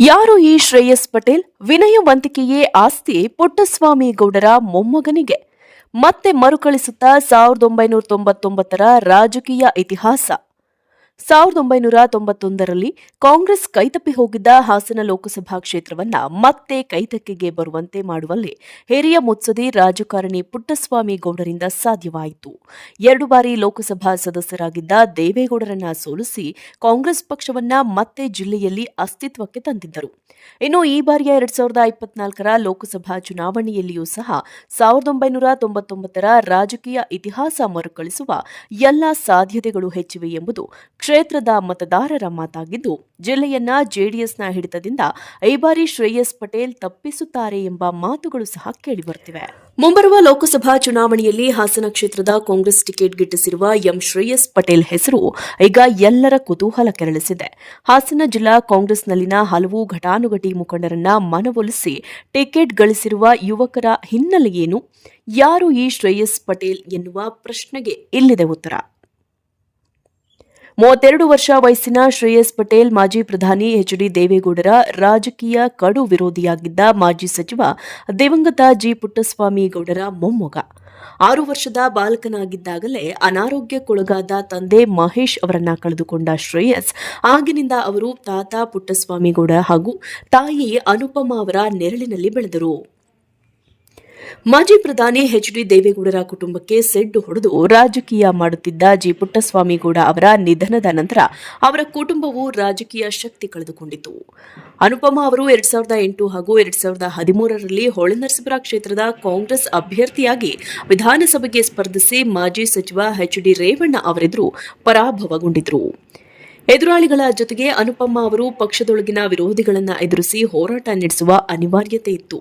ಯಾರು ಈ ಶ್ರೇಯಸ್ ಪಟೇಲ್? ವಿನಯವಂತಿಕೆಯೇ ಆಸ್ತಿ ಪುಟ್ಟಸ್ವಾಮಿ ಗೌಡರ ಮೊಮ್ಮಗನಿಗೆ. ಮತ್ತೆ ಮರುಕಳಿಸುತ್ತಾ ಸಾವಿರದ ಒಂಬೈನೂರ ತೊಂಬತ್ತೊಂಬತ್ತರ ರಾಜಕೀಯ ಇತಿಹಾಸ. ಸಾವಿರದ ಒಂಬೈನೂರ ತೊಂಬತ್ತೊಂದರಲ್ಲಿ ಕಾಂಗ್ರೆಸ್ ಕೈತಪ್ಪಿ ಹೋಗಿದ್ದ ಹಾಸನ ಲೋಕಸಭಾ ಕ್ಷೇತ್ರವನ್ನ ಮತ್ತೆ ಕೈತಕ್ಕೆಗೆ ಬರುವಂತೆ ಮಾಡುವಲ್ಲಿ ಹಿರಿಯ ಮುತ್ಸದಿ ರಾಜಕಾರಣಿ ಪುಟ್ಟಸ್ವಾಮಿ ಗೌಡರಿಂದ ಸಾಧ್ಯವಾಯಿತು. ಎರಡು ಬಾರಿ ಲೋಕಸಭಾ ಸದಸ್ಯರಾಗಿದ್ದ ದೇವೇಗೌಡರನ್ನ ಸೋಲಿಸಿ ಕಾಂಗ್ರೆಸ್ ಪಕ್ಷವನ್ನ ಮತ್ತೆ ಜಿಲ್ಲೆಯಲ್ಲಿ ಅಸ್ತಿತ್ವಕ್ಕೆ ತಂದಿದ್ದರು. ಇನ್ನು ಈ ಬಾರಿಯ ಎರಡ್ ಸಾವಿರದ ಇಪ್ಪತ್ನಾಲ್ಕರ ಲೋಕಸಭಾ ಚುನಾವಣೆಯಲ್ಲಿಯೂ ಸಹ ಸಾವಿರದ ಒಂಬೈನೂರ ತೊಂಬತ್ತೊಂಬತ್ತರ ರಾಜಕೀಯ ಇತಿಹಾಸ ಮರುಕಳಿಸುವ ಎಲ್ಲ ಸಾಧ್ಯತೆಗಳು ಹೆಚ್ಚಿವೆ ಎಂಬುದು ಕ್ಷೇತ್ರದ ಮತದಾರರ ಮಾತಾಗಿದ್ದು, ಜಿಲ್ಲೆಯನ್ನ ಜೆಡಿಎಸ್ನ ಹಿಡಿತದಿಂದ ಈ ಬಾರಿ ಶ್ರೇಯಸ್ ಪಟೇಲ್ ತಪ್ಪಿಸುತ್ತಾರೆ ಎಂಬ ಮಾತುಗಳು ಸಹ ಕೇಳಿಬರುತ್ತಿವೆ. ಮುಂಬರುವ ಲೋಕಸಭಾ ಚುನಾವಣೆಯಲ್ಲಿ ಹಾಸನ ಕ್ಷೇತ್ರದ ಕಾಂಗ್ರೆಸ್ ಟಿಕೆಟ್ ಗಿಟ್ಟಿಸಿರುವ ಎಂ ಶ್ರೇಯಸ್ ಪಟೇಲ್ ಹೆಸರು ಈಗ ಎಲ್ಲರ ಕುತೂಹಲ ಕೆರಳಿಸಿದೆ. ಹಾಸನ ಜಿಲ್ಲಾ ಕಾಂಗ್ರೆಸ್ನಲ್ಲಿನ ಹಲವು ಘಟಾನುಘಟಿ ಮುಖಂಡರನ್ನ ಮನವೊಲಿಸಿ ಟಿಕೆಟ್ ಗಳಿಸಿರುವ ಯುವಕರ ಹಿನ್ನೆಲೆಯೇನು ಯಾರು ಈ ಶ್ರೇಯಸ್ ಪಟೇಲ್ ಎನ್ನುವ ಪ್ರಶ್ನೆಗೆ ಇಲ್ಲಿದೆ ಉತ್ತರ. ಮೂವತ್ತೆರಡು ವರ್ಷ ವಯಸ್ಸಿನ ಶ್ರೇಯಸ್ ಪಟೇಲ್, ಮಾಜಿ ಪ್ರಧಾನಿ ಎಚ್ ಡಿ ದೇವೇಗೌಡರ ರಾಜಕೀಯ ಕಡು ವಿರೋಧಿಯಾಗಿದ್ದ ಮಾಜಿ ಸಚಿವ ದಿವಂಗತ ಜಿ ಪುಟ್ಟಸ್ವಾಮಿ ಗೌಡರ ಮೊಮ್ಮಗ. ಆರು ವರ್ಷದ ಬಾಲಕನಾಗಿದ್ದಾಗಲೇ ಅನಾರೋಗ್ಯಕ್ಕೊಳಗಾದ ತಂದೆ ಮಹೇಶ್ ಅವರನ್ನ ಕಳೆದುಕೊಂಡ ಶ್ರೇಯಸ್, ಆಗಿನಿಂದ ಅವರು ತಾತ ಪುಟ್ಟಸ್ವಾಮಿಗೌಡ ಹಾಗೂ ತಾಯಿ ಅನುಪಮಾ ಅವರ ನೆರಳಿನಲ್ಲಿ ಬೆಳೆದರು. ಮಾಜಿ ಪ್ರಧಾನಿ ಎಚ್ ಡಿ ದೇವೇಗೌಡರ ಕುಟುಂಬಕ್ಕೆ ಸೆಡ್ಡು ಹೊಡೆದು ರಾಜಕೀಯ ಮಾಡುತ್ತಿದ್ದ ಜಿ ಪುಟ್ಟಸ್ವಾಮಿಗೌಡ ಅವರ ನಿಧನದ ನಂತರ ಅವರ ಕುಟುಂಬವು ರಾಜಕೀಯ ಶಕ್ತಿ ಕಳೆದುಕೊಂಡಿತು. ಅನುಪಮ ಅವರು ಎರಡ್ ಸಾವಿರದ ಎಂಟು ಹಾಗೂ ಎರಡ್ ಸಾವಿರದ ಹದಿಮೂರರಲ್ಲಿ ಹೊಳೆನರಸೀಪುರ ಕ್ಷೇತ್ರದ ಕಾಂಗ್ರೆಸ್ ಅಭ್ಯರ್ಥಿಯಾಗಿ ವಿಧಾನಸಭೆಗೆ ಸ್ಪರ್ಧಿಸಿ ಮಾಜಿ ಸಚಿವ ಎಚ್ ಡಿ ರೇವಣ್ಣ ಅವರೆದುರು ಪರಾಭವಗೊಂಡಿದ್ದರು ಎದುರಾಳಿಗಳ ಜೊತೆಗೆ ಅನುಪಮ್ಮ ಅವರು ಪಕ್ಷದೊಳಗಿನ ವಿರೋಧಿಗಳನ್ನು ಎದುರಿಸಿ ಹೋರಾಟ ನಡೆಸುವ ಅನಿವಾರ್ಯತೆ ಇತ್ತು.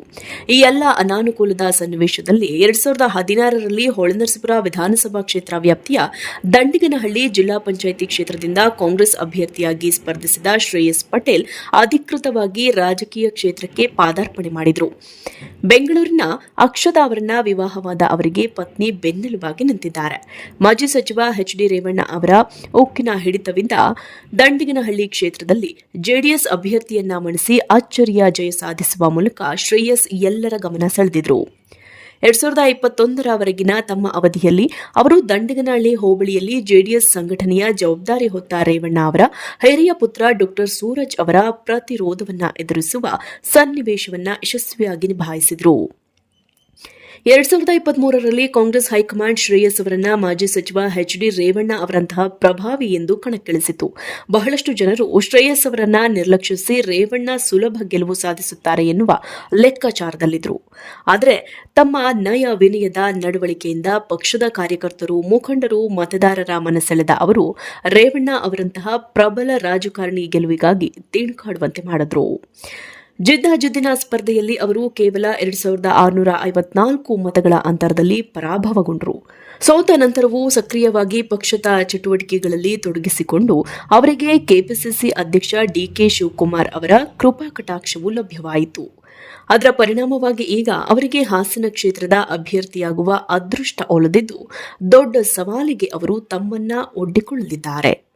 ಈ ಎಲ್ಲ ಅನಾನುಕೂಲದ ಸನ್ನಿವೇಶದಲ್ಲಿ ಎರಡ್ ಸಾವಿರದ ಹದಿನಾರರಲ್ಲಿ ಹೊಳೆನರಸೀಪುರ ವಿಧಾನಸಭಾ ಕ್ಷೇತ್ರ ವ್ಯಾಪ್ತಿಯ ದಂಡಿಗನಹಳ್ಳಿ ಜಿಲ್ಲಾ ಪಂಚಾಯಿತಿ ಕ್ಷೇತ್ರದಿಂದ ಕಾಂಗ್ರೆಸ್ ಅಭ್ಯರ್ಥಿಯಾಗಿ ಸ್ಪರ್ಧಿಸಿದ ಶ್ರೇಯಸ್ ಪಟೇಲ್ ಅಧಿಕೃತವಾಗಿ ರಾಜಕೀಯ ಕ್ಷೇತ್ರಕ್ಕೆ ಪಾದಾರ್ಪಣೆ ಮಾಡಿದರು. ಬೆಂಗಳೂರಿನ ಅಕ್ಷತಾ ಅವರನ್ನ ವಿವಾಹವಾದ ಅವರಿಗೆ ಪತ್ನಿ ಬೆನ್ನೆಲುಬಾಗಿ ನಿಂತಿದ್ದಾರೆ. ಮಾಜಿ ಸಚಿವ ಎಚ್ ಡಿ ರೇವಣ್ಣ ಅವರ ಉಕ್ಕಿನ ಹಿಡಿತವಿಂದ ದಂಡಿಗನಹಳ್ಳಿ ಕ್ಷೇತ್ರದಲ್ಲಿ ಜೆಡಿಎಸ್ ಅಭ್ಯರ್ಥಿಯನ್ನ ಮಣಿಸಿ ಅಚ್ಚರಿಯ ಜಯ ಸಾಧಿಸುವ ಮೂಲಕ ಶ್ರೇಯಸ್ ಎಲ್ಲರ ಗಮನ ಸೆಳೆದಿದ್ರು. ಎರಡ್ ಸಾವಿರದ ಇಪ್ಪತ್ತೊಂದರವರೆಗಿನ ತಮ್ಮ ಅವಧಿಯಲ್ಲಿ ಅವರು ದಂಡಿಗನಹಳ್ಳಿ ಹೋಬಳಿಯಲ್ಲಿ ಜೆಡಿಎಸ್ ಸಂಘಟನೆಯ ಜವಾಬ್ದಾರಿ ಹೊತ್ತ ರೇವಣ್ಣ ಅವರ, ಹಿರಿಯ ಪುತ್ರ ಡಾಕ್ಟರ್ ಸೂರಜ್ ಅವರ ಪ್ರತಿರೋಧವನ್ನ ಎದುರಿಸುವ ಸನ್ನಿವೇಶವನ್ನು ಯಶಸ್ವಿಯಾಗಿ ನಿಭಾಯಿಸಿದರು. ಎರಡ್ ಸಾವಿರದ ಇಪ್ಪತ್ಮೂರರಲ್ಲಿ ಕಾಂಗ್ರೆಸ್ ಹೈಕಮಾಂಡ್ ಶ್ರೇಯಸ್ ಅವರನ್ನ ಮಾಜಿ ಸಚಿವ ಎಚ್ ಡಿ ರೇವಣ್ಣ ಅವರಂತಹ ಪ್ರಭಾವಿ ಎಂದು ಕಣಕ್ಕಿಳಿಸಿತು. ಬಹಳಷ್ಟು ಜನರು ಶ್ರೇಯಸ್ ಅವರನ್ನ ನಿರ್ಲಕ್ಷಿಸಿ ರೇವಣ್ಣ ಸುಲಭ ಗೆಲುವು ಸಾಧಿಸುತ್ತಾರೆ ಎನ್ನುವ ಲೆಕ್ಕಾಚಾರದಲ್ಲಿದ್ದರು. ಆದರೆ ತಮ್ಮ ನಯ ವಿನಯದ ನಡವಳಿಕೆಯಿಂದ ಪಕ್ಷದ ಕಾರ್ಯಕರ್ತರು, ಮುಖಂಡರು, ಮತದಾರರ ಮನಸೆಳೆದ ಅವರು ರೇವಣ್ಣ ಅವರಂತಹ ಪ್ರಬಲ ರಾಜಕಾರಣಿ ಗೆಲುವಿಗಾಗಿ ತೀಣುಕಾಡುವಂತೆ ಮಾಡಿದ್ರು. ಜಿದ್ದಾಜಿದ್ದಿನ ಸ್ಪರ್ಧೆಯಲ್ಲಿ ಅವರು ಕೇವಲ ಎರಡು ಸಾವಿರದ ಆರುನೂರ ಐವತ್ನಾಲ್ಕು ಮತಗಳ ಅಂತರದಲ್ಲಿ ಪರಾಭವಗೊಂಡರು. ಸೋತ ನಂತರವೂ ಸಕ್ರಿಯವಾಗಿ ಪಕ್ಷದ ಚಟುವಟಿಕೆಗಳಲ್ಲಿ ತೊಡಗಿಸಿಕೊಂಡು ಅವರಿಗೆ ಕೆಪಿಸಿಸಿ ಅಧ್ಯಕ್ಷ ಡಿಕೆ ಶಿವಕುಮಾರ್ ಅವರ ಕೃಪಾ ಕಟಾಕ್ಷವು ಲಭ್ಯವಾಯಿತು. ಅದರ ಪರಿಣಾಮವಾಗಿ ಈಗ ಅವರಿಗೆ ಹಾಸನ ಕ್ಷೇತ್ರದ ಅಭ್ಯರ್ಥಿಯಾಗುವ ಅದೃಷ್ಟ ಒಲದಿದ್ದು ದೊಡ್ಡ ಸವಾಲಿಗೆ ಅವರು ತಮ್ಮನ್ನ ಒಡ್ಡಿಕೊಳ್ಳಲಿದ್ದಾರೆ.